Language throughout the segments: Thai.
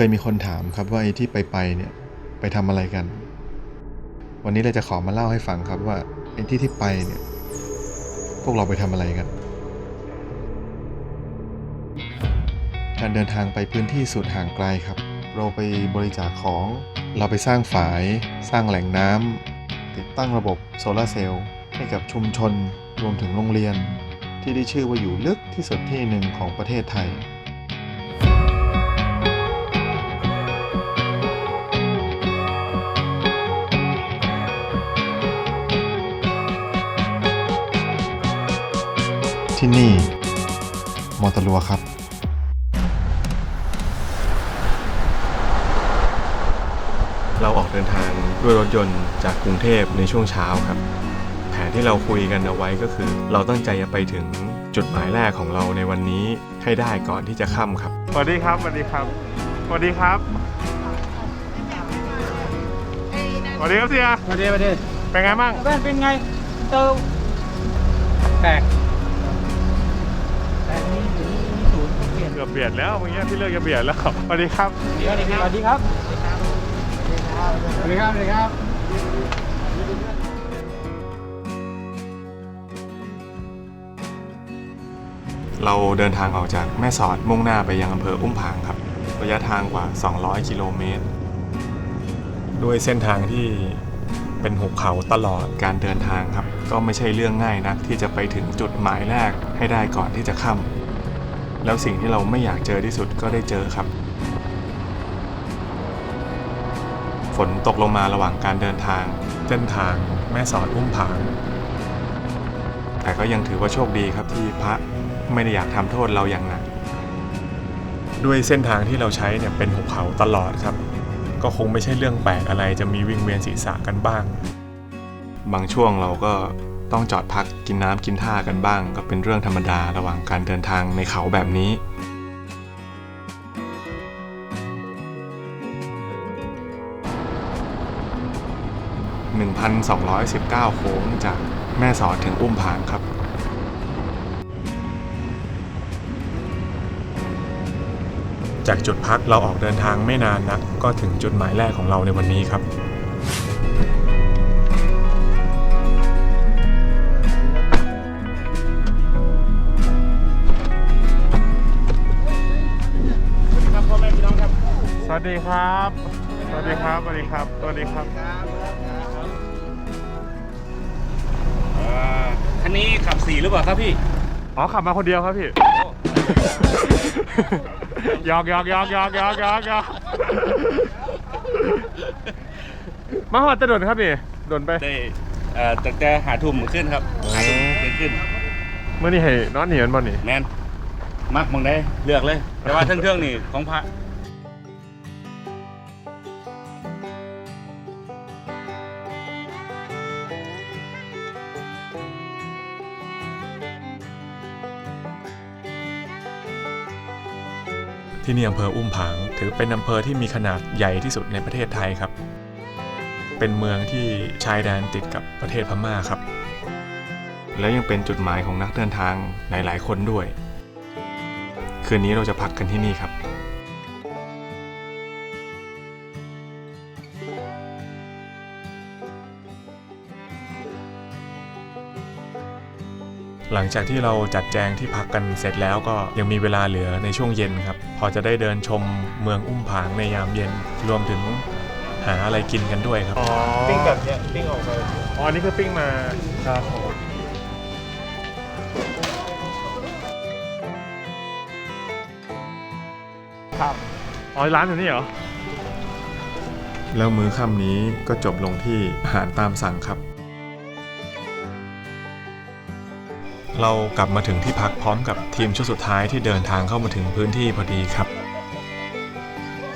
เคยมีคนถามครับว่าไอ้ที่ไปไปเนี่ยไปทำอะไรกัน วันนี้เราจะขอมาเล่าให้ฟังครับว่าไอ้ที่ที่ไปเนี่ยพวกเราไปทำอะไรกัน การเดินทางไปพื้นที่สุดห่างไกลครับ เราไปบริจาคของ เราไปสร้างฝาย สร้างแหล่งน้ำติดตั้งระบบโซลาเซลล์ให้กับชุมชนรวมถึงโรงเรียน ที่ได้ชื่อว่าอยู่ลึกที่สุดที่หนึ่งของประเทศไทย ที่นี่ มอตลัวครับ เราออกเดินทางด้วยรถยนต์จากกรุงเทพในช่วงเช้าครับ แผนที่เราคุยกันเอาไว้ก็คือ เราตั้งใจจะไปถึงจุดหมายแรกของเราในวันนี้ให้ได้ก่อนที่จะค่ำครับ สวัสดีครับ สวัสดีครับ สวัสดีครับ สวัสดีครับเสียมาดีมาดีเป็นไงบ้างแว่นเป็นไงเติมแตกแตก กือบเบียดแล้วเมื่อกี้พี่เลิกจะเบียดแล้วสวัสดีครับสวัสดีครับสวัสดีครับสวัสดีครับสวัสดีครับเราเดินทางออกจากแม่สอดมุ่งหน้าไปยังอำเภออุ้มผางครับ ระยะทางกว่า 200 กิโลเมตร ด้วยเส้นทางที่เป็นหุบเขาตลอดการเดินทางครับ ก็ไม่ใช่เรื่องง่ายนักที่จะไปถึงจุดหมายแรกให้ได้ก่อนที่จะค่ำ แล้วสิ่งที่เราไม่อยากเจอที่สุดก็ได้เจอครับ ฝนตกลงมาระหว่างการเดินทาง เส้นทาง แม่สอดอุ้มผาง แต่ก็ยังถือว่าโชคดีครับที่พระไม่ได้อยากทำโทษเราอย่างหนักด้วยเส้นทางที่เราใช้เนี่ยเป็นหุบเขาตลอดครับ ก็คงไม่ใช่เรื่องแปลกอะไรจะมีวิ่งเวียนศีรษะกันบ้าง บางช่วงเราก็ ต้องจอดพักกินน้ำกินท่ากันบ้าง ก็เป็นเรื่องธรรมดาระหว่างการเดินทางในเขาแบบนี้ 1,219 โค้งจากแม่สอดถึงอุ้มผางครับจากจุดพักเราออกเดินทางไม่นานนักก็ถึงจุดหมายแรกของเราในวันนี้ครับครับ ดีครับ สวัสดีครับ สวัสดีครับ สวัสดีครับคันนี้ขับสีหรือเปล่าครับพี่ อ๋อขับมาคนเดียวครับพี่หยอกหยอกหยอกหยอกหยอกหยอกหยอกมาหอดจะโดนครับพี่โดนไปได้เอ่อตั้งแต่หาทุ่มขึ้นครับหาทุ่มขึ้นขึ้นเมื่อนี้ให้นอนเหนียนบ่นี่แมนมักมองได้เลือกเลย แต่ว่าเทื่องๆนี่ของพระ ที่นี่อำเภออุ้มผาง ถือเป็นอำเภอที่มีขนาดใหญ่ที่สุดในประเทศไทยครับ เป็นเมืองที่ชายแดนติดกับประเทศพม่าครับ แล้วยังเป็นจุดหมายของนักเดินทางหลายๆ คนด้วย คืนนี้เราจะพักกันที่นี่ครับ หลังจากที่เราจัดแจงที่พักกันเสร็จแล้วก็ยังมีเวลาเหลือในช่วงเย็นครับ พอจะได้เดินชมเมืองอุ้มผางในยามเย็น รวมถึงหาอะไรกินกันด้วยครับ อ๋อปิ้งแบบเนี้ยปิ้งออกมาอ๋ออันนี่คือปิ้งมาครับครับอ๋อร้านอยู่นี่เหรอ แล้วมื้อค่ำนี้ก็จบลงที่อาหารตามสั่งครับ เรากลับมาถึงที่พักพร้อมกับทีมชุดสุดท้ายที่เดินทางเข้ามาถึงพื้นที่พอดีครับ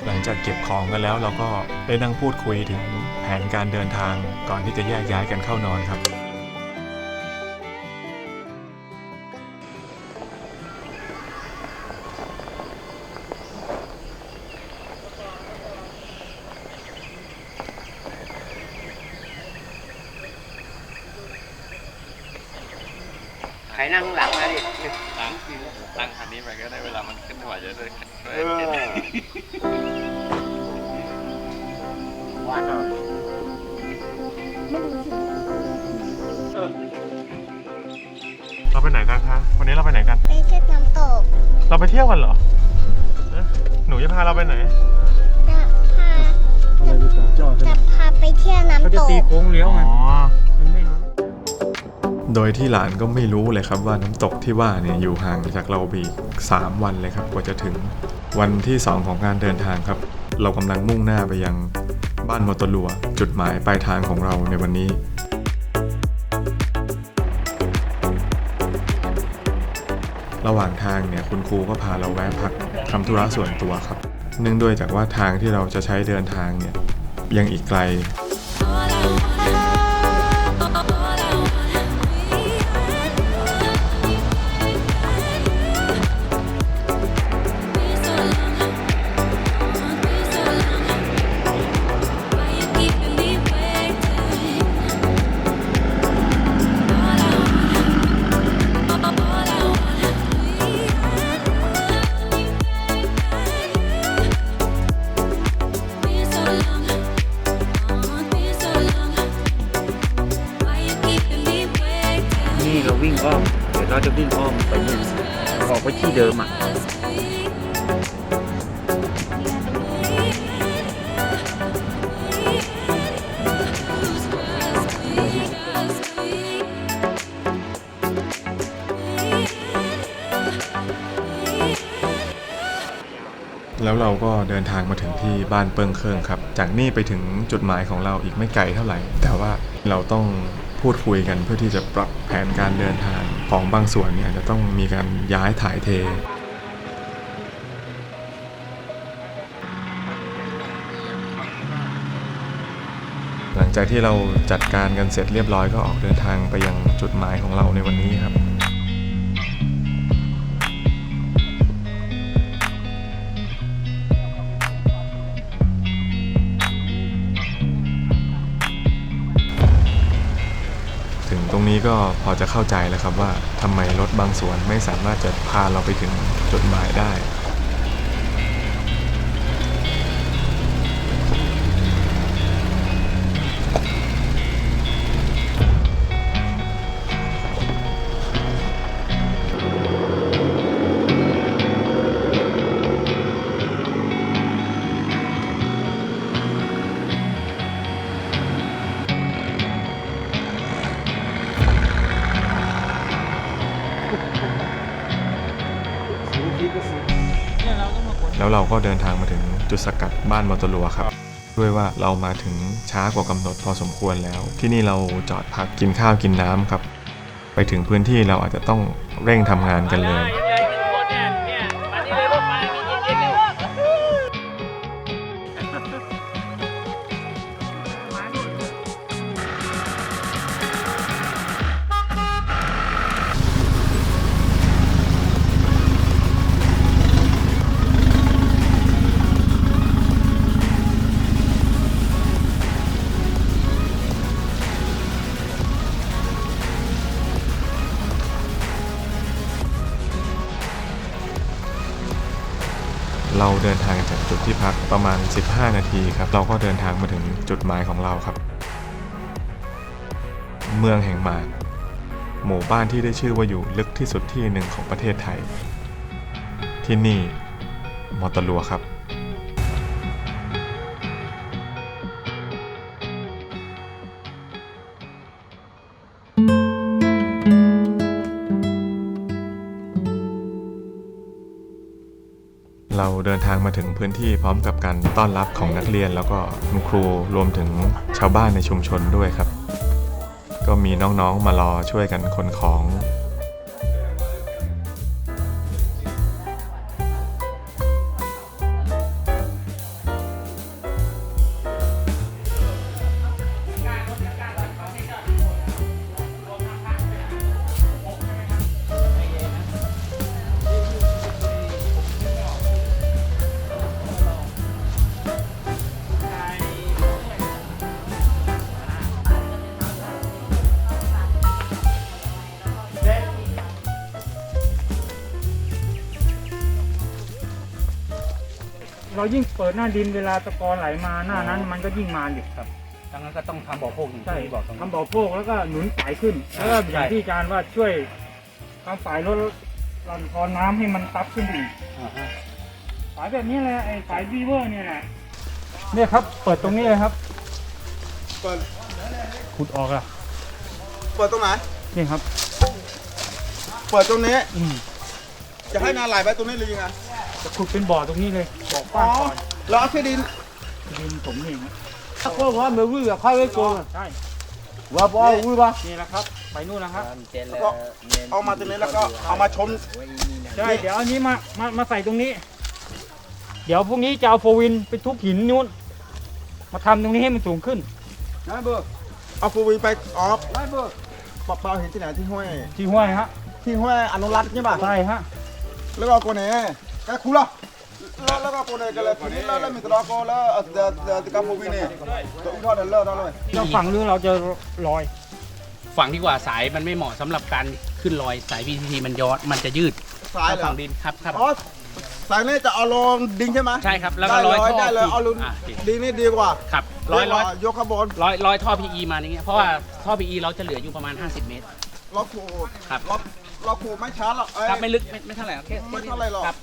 หลังจากเก็บของกันแล้วเราก็ได้นั่งพูดคุยถึงแผนการเดินทางก่อนที่จะแยกย้ายกันเข้านอนครับ เราไปเที่ยวกันเหรอเอ๊ะหนูจะพาเราไปไหน จะพาจะพาไปเที่ยวน้ำตกอ๋อโดยที่หลานก็ไม่รู้เลยครับว่าน้ำตกที่ว่าเนี่ยอยู่ห่างจากเราไปอีก3วันเลยครับกว่าจะถึงวันที่ 2 ของการเดินทางครับ เรากำลังมุ่งหน้าไปยังบ้านมอตลัว จุดหมายปลายทางของเราในวันนี้ ระหว่างทางเนี่ยคุณครูก็พาเราแวะพักทำธุระส่วนตัวครับ เนื่องด้วยจากว่าทางที่เราจะใช้เดินทางเนี่ยยังอีกไกล แล้วเราก็เดินทางมาถึงที่บ้านเปิงเคิงครับ จากนี่ไปถึงจุดหมายของเราอีกไม่ไกลเท่าไหร่ แต่ว่าเราต้องพูดคุยกันเพื่อที่จะปรับแผนการเดินทางของบางส่วนเนี่ยจะต้องมีการย้ายถ่ายเท หลังจากที่เราจัดการกันเสร็จเรียบร้อยก็ออกเดินทางไปยังจุดหมายของเราในวันนี้ครับ ก็พอจะเข้าใจแล้วครับว่าทำไมรถบางส่วนไม่สามารถจะพาเราไปถึงจุดหมายได้ ก็เดินทางมาถึงจุดสกัดบ้านมอตลัวครับ ด้วยว่าเรามาถึงช้ากว่ากำหนดพอสมควรแล้ว ที่นี่เราจอดพักกินข้าวกินน้ำครับ ไปถึงพื้นที่เราอาจจะต้องเร่งทำงานกันเลย ประมาณ 15 นาทีครับ เราก็เดินทางมาถึงจุดหมายของเราครับ เมืองแห่งหมากหมู่บ้านที่ได้ชื่อว่าอยู่ลึกที่สุดที่หนึ่งของประเทศไทย ที่นี่มอตลัวครับ เราเดินทางมาถึงพื้นที่พร้อมกับการต้อนรับของนักเรียน แล้วก็คุณครูรวมถึงชาวบ้านในชุมชนด้วยครับ ก็มีน้องๆมารอช่วยกันขนของ เรายิ่งเปิดหน้าดินเวลาตะกอนไหลมาหน้านั้น มันก็ยิ่งมาอยู่ครับดังนั้นก็ต้องทำบ่อโพกอย่างใช่ที่บอกตรงนี้ ทำบ่อโพกแล้วก็หนุนฝายขึ้นแล้วก็อย่างใช่ที่อาจารย์ว่าช่วยทำฝายลดรันทอนน้ำให้มันตับขึ้นอีกอ่าฮะฝายแบบนี้แหละไอ้ฝายวีเวอร์เนี่ยแหละเนี่ยครับ เปิดตรงนี้เลยครับ เปิดขุดออกอะเปิดตรงไหน นี่ครับ เปิดตรงนี้อืมจะให้นาไหลไปตรงนี้เลยยังไง จะขุดเป็นบ่อตรงนี้เลยบ่อกว้างก่อนแล้วเอาที่ดินดินผมนี่นะก็ว่าไม่วิ่งอะค่อยไว้โกงใช่ว่าบ่วิ่งปะนี่แหละครับไปนู่นแล้วครับแล้วก็เอามาตรงนี้แล้วก็เอามาชนใช่เดี๋ยวอันนี้มามามาใส่ตรงนี้ เดี๋ยวพรุ่งนี้จะเอาโฟวินไปทุบหินนู้นมาทำตรงนี้ให้มันสูงขึ้นนะเบอร์เอาฟูวีไปออฟได้เบอร์ปะเปาเห็นที่ไหนที่ห้วยที่ห้วยฮะที่ห้วยอนุรักษ์ใช่ป่ะใช่ฮะแล้วก็โกเน่แกคุล่ะแล้วแล้วก็โกเน่กันเลยทีนี้ แล้วแล้วมีตลอดก็แล้วเออเดี๋ยวเดี๋ยวตะกับฟูวีเนี่ยตัวอีกทอดเดี๋ยวเลิกได้เลยเราฝั่งเรือเราจะลอย ฝั่งที่กว่าสายมันไม่เหมาะสำหรับการขึ้นลอยสาย PCT มันย้อนมันจะยืด สายเหรอฝั่งดินครับครับ อ๋อสายนี้จะเอาลงดิงใช่ไหมใช่ครับ แล้วก็ร้อยท่อได้เลยเอาลงอะโอเคดิงนี่ดีกว่าครับร้อยร้อยยกขบวนร้อยร้อยท่อ PE มาอย่างเงี้ยเพราะว่าท่อ PE เราจะเหลืออยู่ประมาณ 50 เมตร ล็อกขูดครับล็อกล็อกขูดไม่ช้าหรอก ครับไม่ลึกไม่ไม่เท่าไหร่ครับแค่ไม่เท่าไหร่หรอก ครับ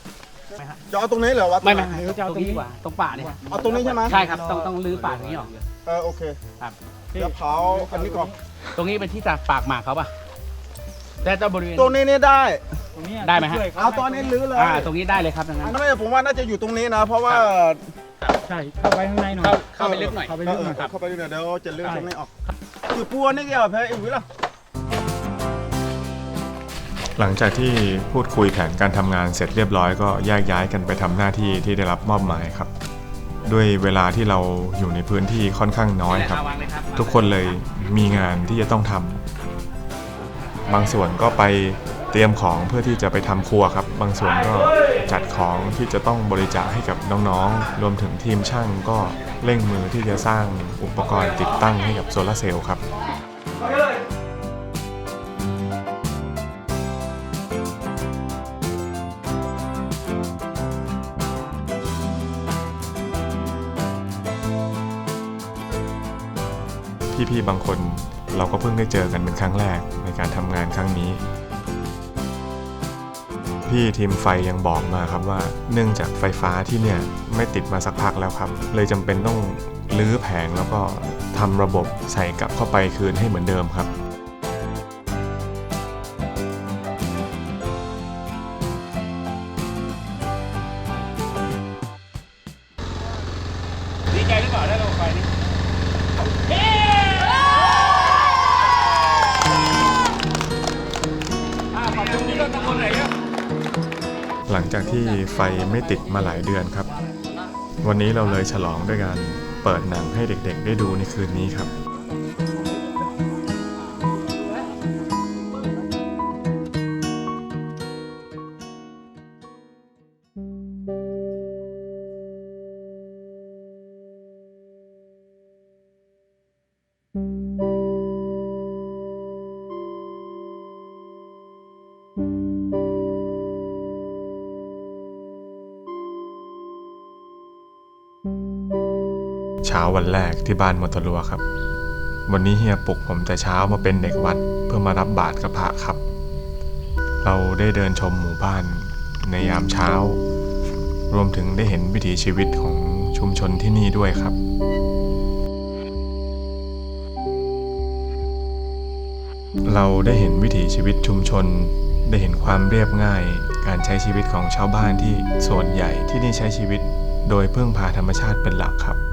จะเอาตรงนี้เหรอวะไม่ไม่เดี๋ยวจะเอาตตรรงงนี้นี้ดีกว่าตรงป่าเนี่ยเอาตรงนี้ใช่ไหมใช่ครับต้องต้องรื้อป่าตรงนี้ออก เออโอเคครับเดี๋ยวเผาอันนี้ก่อนตรงนี้เป็นที่ตากปากหมากเขาป่ะแต่เจ้าบริเวณ ตรงนี้นี่ได้ตรงนี้ได้ไหมฮะ ช่วยขเอาตอนนี้ลื้อเลยอ่าตรงนี้ได้เลยครับดังนั้น ไม่ผมว่าน่าจะอยู่ตรงนี้นะ เพราะว่าใช่เข้าไปข้างในหน่อยเข้าเข้าไปลึกหน่อย เข้าไปเอลึอกเอหน่ออยเข้าไปดูหน่อยเดี๋ยวจะลื้อตรงนี้ออกคือปัวนี่เกี่ยวกับเพลอีกวิล่ะ หลังจากที่พูดคุยแผนการทำงานเสร็จเรียบร้อยก็แยกย้ายกันไปทำหน้าที่ที่ได้รับมอบหมายครับ ด้วยเวลาที่เราอยู่ในพื้นที่ค่อนข้างน้อยครับ ทุกคนเลยมีงานที่จะต้องทำบางส่วนก็ไปเตรียมของเพื่อที่จะไปทำครัวครับ บางส่วนก็จัดของที่จะต้องบริจาคให้กับน้องๆ รวมถึงทีมช่างก็เร่งมือที่จะสร้างอุปกรณ์ติดตั้งให้กับโซลาร์เซลล์ครับ พี่ๆบางคน เราก็เพิ่งได้เจอกันเป็นครั้งแรกในการทำงานครั้งนี้ พี่ทีมไฟยังบอกมาครับว่า เนื่องจากไฟฟ้าที่เนี่ยไม่ติดมาสักพักแล้วครับ เลยจำเป็นต้องรื้อแผงแล้วก็ทำระบบใส่กลับเข้าไปคืนให้เหมือนเดิมครับ ฟไม่ติดมาหลายเดือนครับ วันนี้เราเลยฉลองด้วยการเปิดหนังให้เด็กๆ ได้ดูในคืนนี้ครับ เช้าวันแรกที่บ้านมอตลัวครับ วันนี้เฮียปลุกผมแต่เช้ามาเป็นเด็กวัดเพื่อมารับบาตรกับพระครับ เราได้เดินชมหมู่บ้านในยามเช้า รวมถึงได้เห็นวิถีชีวิตของชุมชนที่นี่ด้วยครับเราได้เห็นวิถีชีวิตชุมชน ได้เห็นความเรียบง่าย การใช้ชีวิตของชาวบ้านที่ส่วนใหญ่ที่นี่ใช้ชีวิต โดยพึ่งพาธรรมชาติเป็นหลักครับ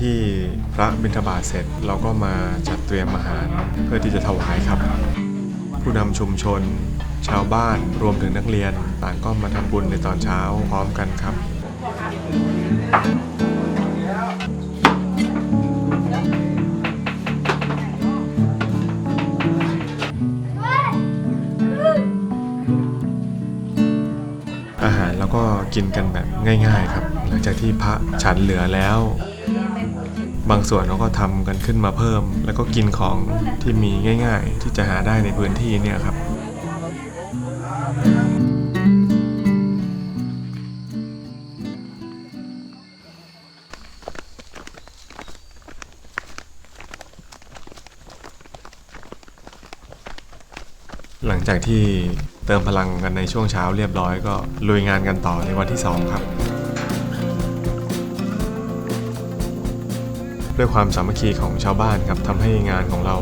ที่พระบิณฑบาตเสร็จ เราก็มาจัดเตรียมอาหารเพื่อที่จะถวายครับ ผู้นำชุมชน ชาวบ้านรวมถึงนักเรียน ต่างก็มาทำบุญในตอนเช้าพร้อมกันครับอาหารแล้วก็กินกันแบบง่าย ๆ ครับ หลังจากที่พระฉันเหลือแล้ว บางส่วนเราก็ทำกันขึ้นมาเพิ่ม แล้วก็กินของที่มีง่าย ๆ ที่จะหาได้ในพื้นที่เนี่ยครับหลังจากที่เติมพลังกันในช่วงเช้าเรียบร้อยก็ลุยงานกันต่อในวันที่ 2 ครับ ด้วยความสามัคคีของชาวบ้านครับทำให้งานของเรา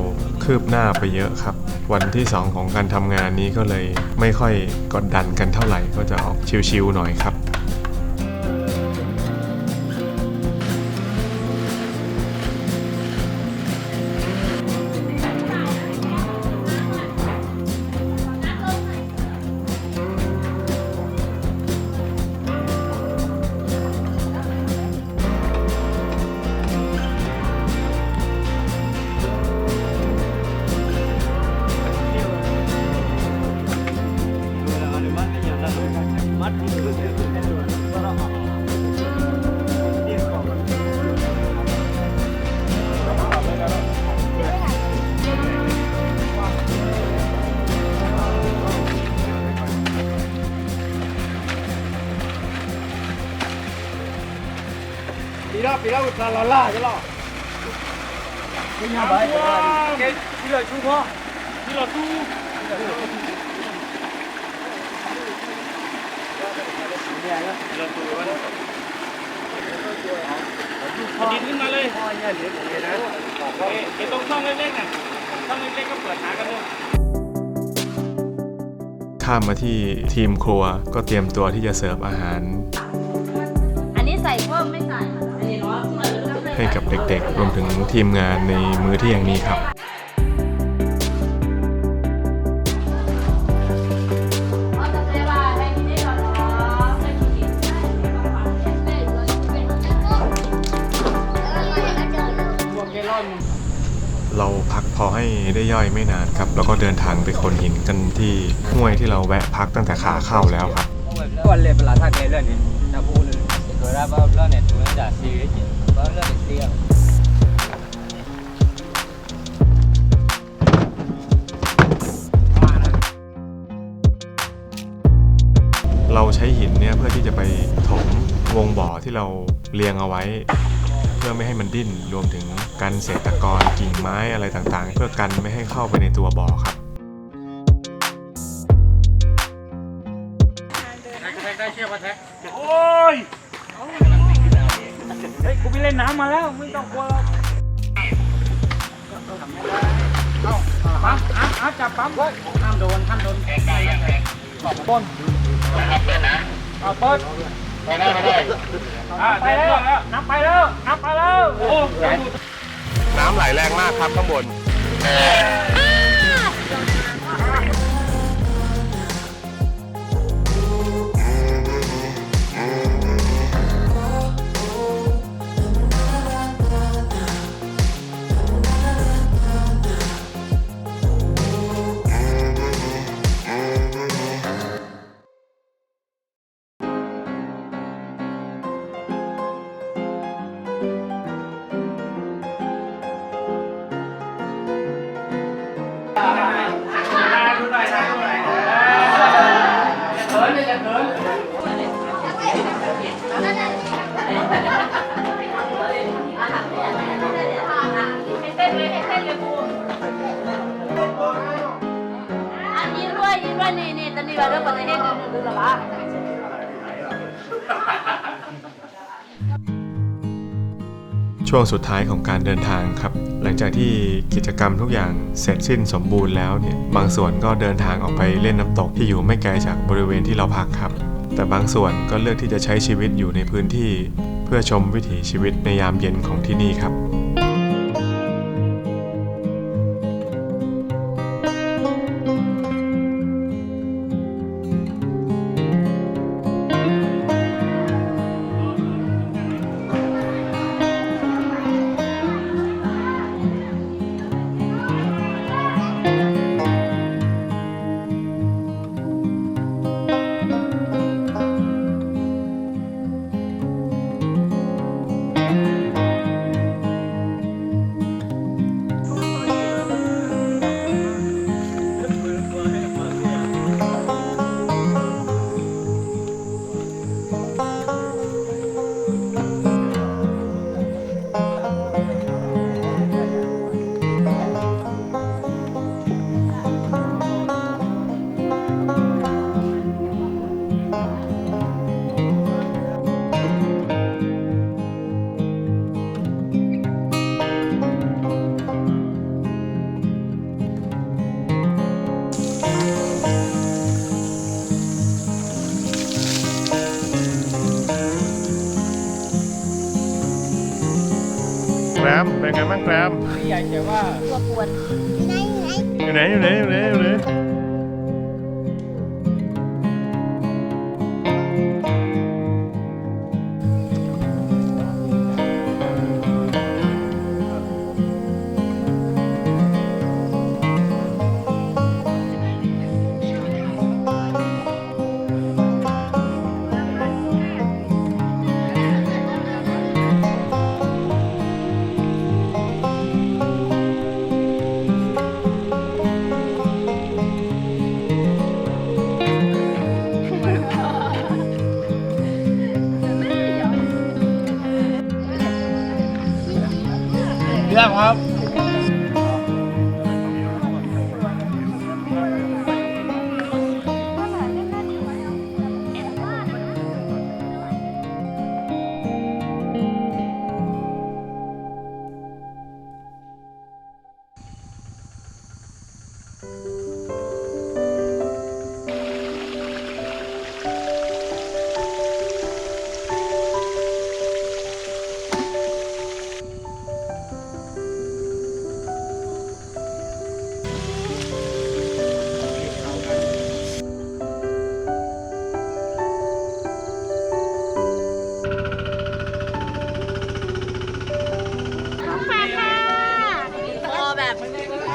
คืบหน้าไปเยอะครับ วันที่ 2 ของการทำงานนี้ก็เลยไม่ค่อยกดดันกันเท่าไหร่ก็จะออกชิวๆหน่อยครับ ดินขึ้นมาเลยเดี๋ยวตรงช่องเล็กๆน่ะช่องเล็กๆก็เปิดหากันเลยข้ามมาที่ทีมครัวก็เตรียมตัวที่จะเสิร์ฟอาหาร ให้กับเด็กๆ รวมถึงทีมงานในมื้อเที่ยงนี้ครับเราพักพอให้ได้ย่อยไม่นานครับ แล้วก็เดินทางไปขนหินกันที่ห้วยที่เราแวะพักตั้งแต่ขาเข้าแล้วครับ วันเลยเวลาท่าเกลือนี่นะพูดเลยเกิดว่าเรื่องเนี่ยตัวจะซีรีสว่า เราใช้หินเนี่ยเพื่อที่จะไปถมวงบ่อที่เราเรียงเอาไว้ เพื่อไม่ให้มันดิ้นรวมถึงกันเศษตะกอนกิ่งไม้อะไรต่างๆ เพื่อกันไม่ให้เข้าไปในตัวบ่อครับามมาแล้วไม่ต้องกลัวปั๊มอะจับปั๊มไว้ห้ามโดนห้ามโดนแกงไก่ยังแกงขอบต้นเอาเปิดไปได้ไปได้อะไปแล้วนับไปแล้วนับไปแล้วโอ้น้ำไหลแรงมากครับข้างบน ช่วงสุดท้ายของการเดินทางครับ หลังจากที่กิจกรรมทุกอย่างเสร็จสิ้นสมบูรณ์แล้วเนี่ยบางส่วนก็เดินทางออกไปเล่นน้ำตกที่อยู่ไม่ไกลจากบริเวณที่เราพักครับ แต่บางส่วนก็เลือกที่จะใช้ชีวิตอยู่ในพื้นที่ เพื่อชมวิถีชีวิตในยามเย็นของที่นี่ครับ เป็นไงบ้างแกรมใหญ่แต่ว่าอยู่ไหนอยู่ไหนอยู่ไหนอยู่ไหน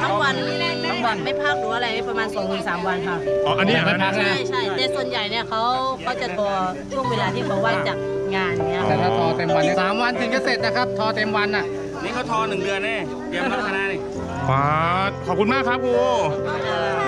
ทั้งวันทั้งวันไม่พักหรืออะไรประมาณ2อถึงสวันค่ะ อ๋ออันนี้ไม่พักใช่ใช่แต่ส่วนใหญ่เนี่ยเขาเขาจะตัวช่วงเวลาที่เขาว่างจากงานเนี้ยแต่ถ้าทอเต็มวันสามวันถึงจะเสร็จนะครับ ทอเต็มวันอะ นี่เขาทอหนึ่งเดือนแน่เตรียมพัฒนานี่ฟ้าขอบคุณมากครับครูเออ